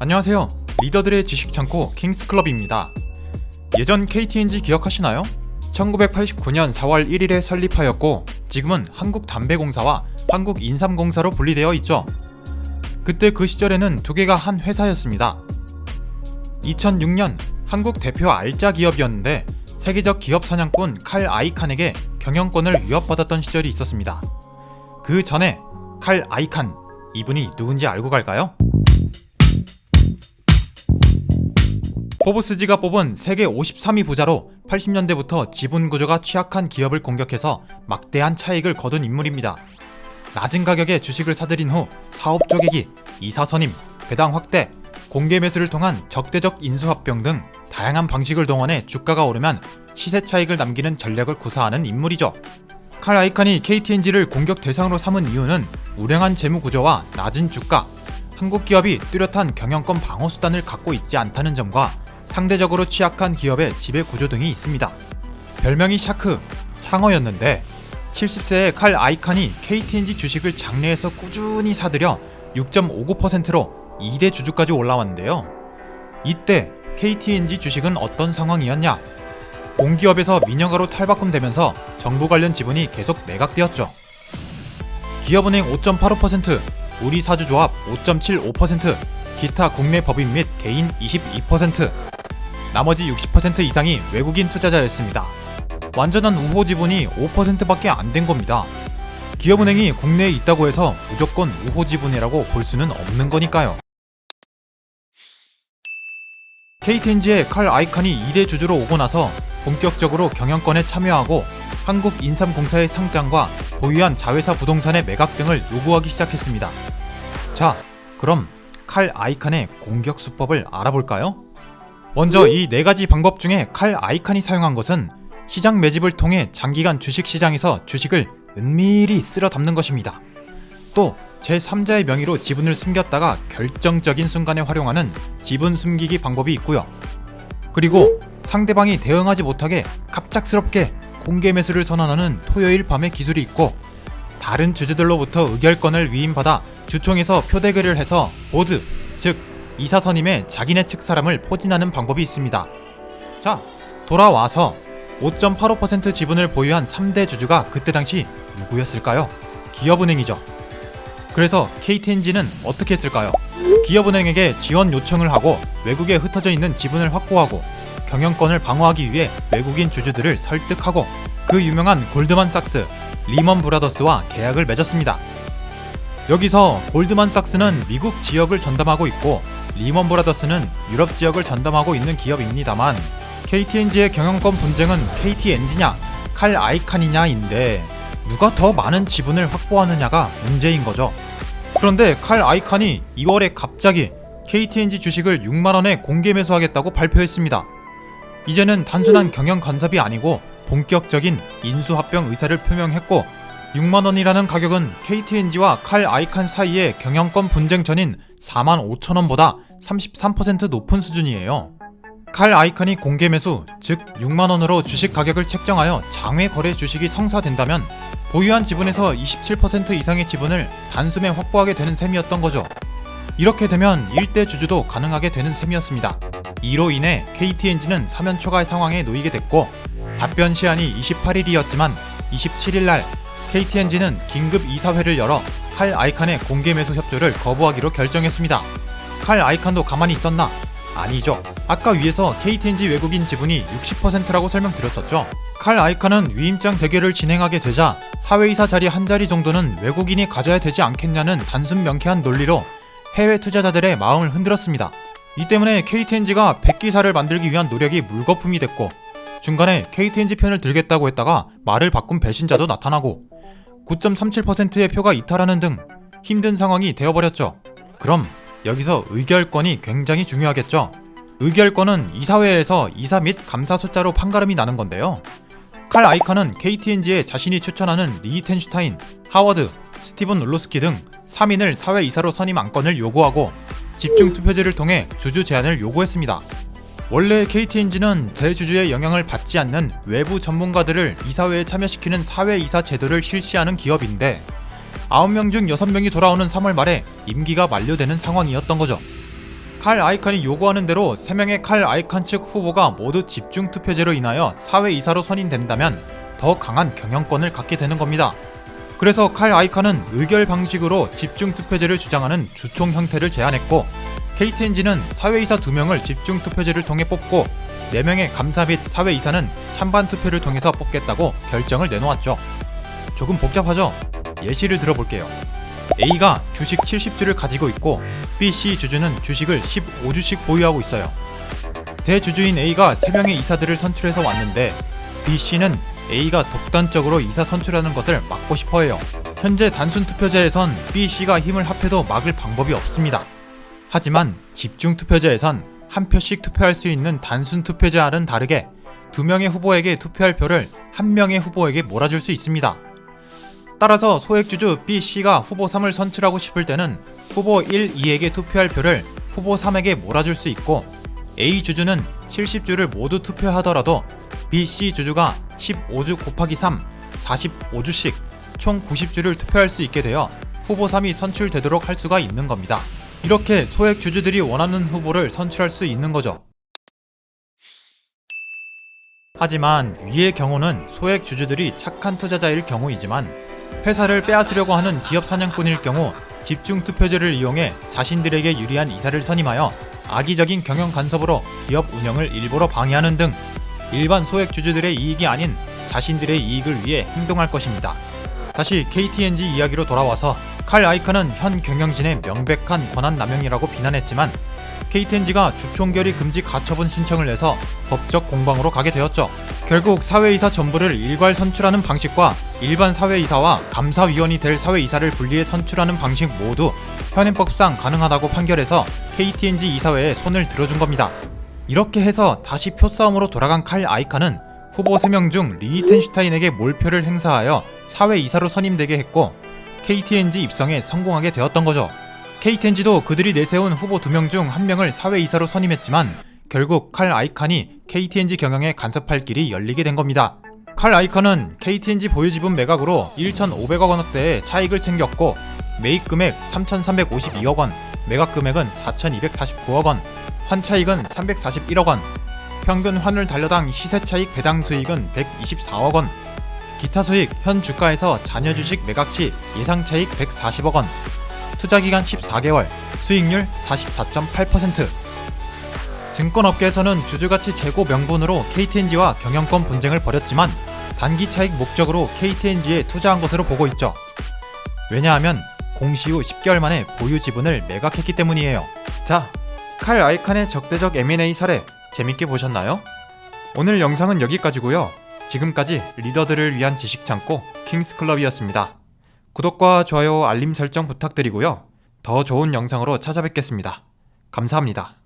안녕하세요. 리더들의 지식 창고 킹스클럽입니다. 예전 KTNG 기억하시나요? 1989년 4월 1일에 설립하였고 지금은 한국담배공사와 한국인삼공사로 분리되어 있죠. 그때 그 시절에는 두 개가 한 회사였습니다. 2006년 한국 대표 알짜 기업이었는데 세계적 기업 사냥꾼 칼 아이칸에게 경영권을 위협받았던 시절이 있었습니다. 그 전에 칼 아이칸 이분이 누군지 알고 갈까요? 포브스지가 뽑은 세계 53위 부자로 80년대부터 지분 구조가 취약한 기업을 공격해서 막대한 차익을 거둔 인물입니다. 낮은 가격에 주식을 사들인 후 사업 쪼개기, 이사 선임, 배당 확대, 공개 매수를 통한 적대적 인수합병 등 다양한 방식을 동원해 주가가 오르면 시세 차익을 남기는 전략을 구사하는 인물이죠. 칼 아이칸이 KTNG를 공격 대상으로 삼은 이유는 우량한 재무 구조와 낮은 주가, 한국 기업이 뚜렷한 경영권 방어 수단을 갖고 있지 않다는 점과 상대적으로 취약한 기업의 지배 구조 등이 있습니다. 별명이 샤크, 상어였는데 70세의 칼 아이칸이 KTNG 주식을 장내에서 꾸준히 사들여 6.59%로 2대 주주까지 올라왔는데요. 이때 KTNG 주식은 어떤 상황이었냐? 공기업에서 민영화로 탈바꿈되면서 정부 관련 지분이 계속 매각되었죠. 기업은행 5.85%, 우리 사주조합 5.75%, 기타 국내 법인 및 개인 22%, 나머지 60% 이상이 외국인 투자자였습니다. 완전한 우호 지분이 5%밖에 안 된 겁니다. 기업은행이 국내에 있다고 해서 무조건 우호 지분이라고 볼 수는 없는 거니까요. KTNG의 칼 아이칸이 2대 주주로 오고 나서 본격적으로 경영권에 참여하고 한국인삼공사의 상장과 보유한 자회사 부동산의 매각 등을 요구하기 시작했습니다. 자, 그럼 칼 아이칸의 공격 수법을 알아볼까요? 먼저 이 네 가지 방법 중에 칼 아이칸이 사용한 것은 시장 매집을 통해 장기간 주식 시장에서 주식을 은밀히 쓸어 담는 것입니다. 또 제3자의 명의로 지분을 숨겼다가 결정적인 순간에 활용하는 지분 숨기기 방법이 있고요. 그리고 상대방이 대응하지 못하게 갑작스럽게 공개 매수를 선언하는 토요일 밤의 기술이 있고 다른 주주들로부터 의결권을 위임받아 주총에서 표대결을 해서 보드, 즉 이사 선임의 자기네 측 사람을 포진하는 방법이 있습니다. 자, 돌아와서 5.85% 지분을 보유한 3대 주주가 그때 당시 누구였을까요? 기업은행이죠. 그래서 KTNG는 어떻게 했을까요? 기업은행에게 지원 요청을 하고 외국에 흩어져 있는 지분을 확보하고 경영권을 방어하기 위해 외국인 주주들을 설득하고 그 유명한 골드만삭스, 리먼 브라더스와 계약을 맺었습니다. 여기서 골드만삭스는 미국 지역을 전담하고 있고 리먼 브라더스는 유럽 지역을 전담하고 있는 기업입니다만 KTNG의 경영권 분쟁은 KTNG냐 칼 아이칸이냐인데 누가 더 많은 지분을 확보하느냐가 문제인 거죠. 그런데 칼 아이칸이 2월에 갑자기 KTNG 주식을 6만 원에 공개 매수하겠다고 발표했습니다. 이제는 단순한 경영 간섭이 아니고 본격적인 인수 합병 의사를 표명했고 6만 원이라는 가격은 KTNG와 칼 아이칸 사이의 경영권 분쟁 전인 4만 5천 원보다 33% 높은 수준이에요. 칼 아이칸이 공개 매수, 즉 6만 원으로 주식 가격을 책정하여 장외 거래 주식이 성사된다면 보유한 지분에서 27% 이상의 지분을 단숨에 확보하게 되는 셈이었던 거죠. 이렇게 되면 일대 주주도 가능하게 되는 셈이었습니다. 이로 인해 KTNG는 사면 초과 상황에 놓이게 됐고 답변 시한이 28일이었지만 27일 날 KTNG는 긴급 이사회를 열어 칼 아이칸의 공개 매수 협조를 거부하기로 결정했습니다. 칼 아이칸도 가만히 있었나? 아니죠. 아까 위에서 KTNG 외국인 지분이 60%라고 설명드렸었죠. 칼 아이칸은 위임장 대결을 진행하게 되자 사회이사 자리 한 자리 정도는 외국인이 가져야 되지 않겠냐는 단순 명쾌한 논리로 해외 투자자들의 마음을 흔들었습니다. 이 때문에 KTNG가 백기사를 만들기 위한 노력이 물거품이 됐고 중간에 KTNG 편을 들겠다고 했다가 말을 바꾼 배신자도 나타나고 9.37%의 표가 이탈하는 등 힘든 상황이 되어버렸죠. 그럼 여기서 의결권이 굉장히 중요하겠죠. 의결권은 이사회에서 이사 및 감사 숫자로 판가름이 나는 건데요. 칼 아이칸은 KTNG에 자신이 추천하는 리텐슈타인, 하워드, 스티븐 놀로스키 등 3인을 사회 이사로 선임 안건을 요구하고 집중 투표제를 통해 주주 제안을 요구했습니다. 원래 KTNG는 대주주의 영향을 받지 않는 외부 전문가들을 이사회에 참여시키는 사회 이사 제도를 실시하는 기업인데 9명 중 6명이 돌아오는 3월 말에 임기가 만료되는 상황이었던 거죠. 칼 아이칸이 요구하는 대로 3명의 칼 아이칸 측 후보가 모두 집중 투표제로 인하여 사회이사로 선임된다면 더 강한 경영권을 갖게 되는 겁니다. 그래서 칼 아이칸은 의결 방식으로 집중 투표제를 주장하는 주총 형태를 제안했고 KTNG는 사회이사 2명을 집중 투표제를 통해 뽑고 4명의 감사 및 사회이사는 찬반 투표를 통해서 뽑겠다고 결정을 내놓았죠. 조금 복잡하죠? 예시를 들어볼게요. A가 주식 70주를 가지고 있고 B, C 주주는 주식을 15주씩 보유하고 있어요. 대주주인 A가 3명의 이사들을 선출해서 왔는데 B, C는 A가 독단적으로 이사 선출하는 것을 막고 싶어 해요. 현재 단순 투표제에선 B, C가 힘을 합해도 막을 방법이 없습니다. 하지만 집중 투표제에선 한 표씩 투표할 수 있는 단순 투표제와는 다르게 두 명의 후보에게 투표할 표를 한 명의 후보에게 몰아줄 수 있습니다. 따라서 소액주주 B, C가 후보 3을 선출하고 싶을 때는 후보 1, 2에게 투표할 표를 후보 3에게 몰아줄 수 있고 A 주주는 70주를 모두 투표하더라도 B, C 주주가 15주 곱하기 3, 45주씩 총 90주를 투표할 수 있게 되어 후보 3이 선출되도록 할 수가 있는 겁니다. 이렇게 소액 주주들이 원하는 후보를 선출할 수 있는 거죠. 하지만 위의 경우는 소액 주주들이 착한 투자자일 경우이지만 회사를 빼앗으려고 하는 기업 사냥꾼일 경우 집중 투표제를 이용해 자신들에게 유리한 이사를 선임하여 악의적인 경영 간섭으로 기업 운영을 일부러 방해하는 등 일반 소액 주주들의 이익이 아닌 자신들의 이익을 위해 행동할 것입니다. 다시 KTNG 이야기로 돌아와서 칼 아이칸은 현 경영진의 명백한 권한 남용이라고 비난했지만 KTNG가 주총결의 금지 가처분 신청을 내서 법적 공방으로 가게 되었죠. 결국 사회이사 전부를 일괄 선출하는 방식과 일반 사회이사와 감사위원이 될 사회이사를 분리해 선출하는 방식 모두 현행법상 가능하다고 판결해서 KTNG 이사회에 손을 들어준 겁니다. 이렇게 해서 다시 표싸움으로 돌아간 칼 아이칸은 후보 3명 중 리히텐슈타인에게 몰표를 행사하여 사회이사로 선임되게 했고 KTNG 입성에 성공하게 되었던 거죠. KTNG도 그들이 내세운 후보 2명 중 1명을 사회이사로 선임했지만 결국 칼 아이칸이 KTNG 경영에 간섭할 길이 열리게 된 겁니다. 칼 아이칸은 KTNG 보유지분 매각으로 1,500억 원대의 차익을 챙겼고 매입 금액 3,352억 원, 매각 금액은 4,249억 원, 환차익은 341억 원, 평균 환율 달러당 시세 차익 배당 수익은 124억 원, 기타 수익 현 주가에서 잔여 주식 매각 시 예상 차익 140억 원, 투자 기간 14개월, 수익률 44.8%. 증권업계에서는 주주가치 재고 명분으로 KTNG와 경영권 분쟁을 벌였지만 단기 차익 목적으로 KTNG에 투자한 것으로 보고 있죠. 왜냐하면 공시 후 10개월 만에 보유 지분을 매각했기 때문이에요. 자, 칼 아이칸의 적대적 M&A 사례 재밌게 보셨나요? 오늘 영상은 여기까지고요. 지금까지 리더들을 위한 지식 창고 킹스클럽이었습니다. 구독과 좋아요, 알림 설정 부탁드리고요. 더 좋은 영상으로 찾아뵙겠습니다. 감사합니다.